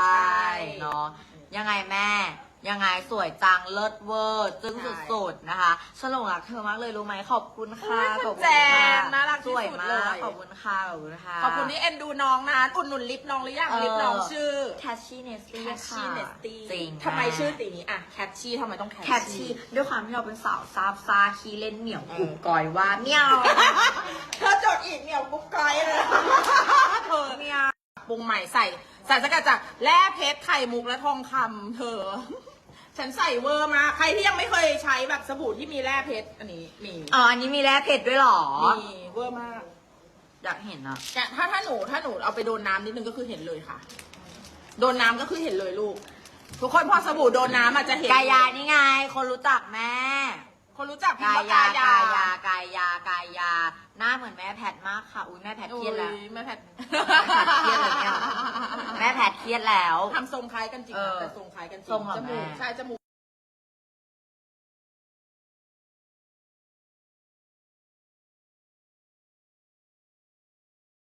ใช่เนาะยังไงแม่ ยังไงสวยจังเลิศเวอร์จึ้งใช่สุดๆนะคะฉลองรักเธอมากเลยรู้ไหมขอบคุณค่ะอุ๊ยขอบคุณแจค่ะงน่ารักที่สวยสุดมาเลกย ขอบคุณค่ะขอบคุณค่ะ ขอบคุณที่เอ็นดูน้องนะอุดหนุนลิปน้องหรือยังเออ ลิปน้องชื่อ แคชชี่เนสตี้แคชค่ะชี่เนสตี้จริงทำไมชื่อสีนี้อะแคชชี่ทำไมต้อง แคชแคชชี่ด้วยความที่เราเป็นสาวซาบซาคีเล่นเหนียวกรุบกอยว่าเมียว เธอจดอีกเหนียวกุ๊กก้อยเลยเธอ เมียว ปรุงใหม่ใส่สารสกัดจากแร่เพชรไข่มุกและทองคำเธอ ฉันใส่เวอร์มากใครที่ยังไม่เคยใช้แบบสบู่ที่มีแร่เพชรอันนี้มีอ๋ออันนี้มีแร่เผ็ดด้วยเหรอ มีเวอร์มากอยากเห็นอะ แต่ถ้าถ้าหนูถ้าหนูเอาไปโดนน้ำนิดนึงก็คือเห็นเลยค่ะ โดนน้ำก็คือเห็นเลยลูก ทุกคนพอสบู่โดนน้ำอาจจะเห็นกายานี่ไง คนรู้จักแม่ คนรู้จักพิมกาพ์ว่ายากายากายายากายา หน้าเหมือนแม่แพทมากค่ะ อุ้ยแม่แพทเครียดแล้วอุ๊แม่แพทแม่แพทเครียดเลยเนี่ย แม่แพทเครียดแล้ว ทำทรงคล้ายกันจริงเอนะอแต่ทรงคล้ายกันจริทรงเหรอจมูกแม่ ใช่จมูก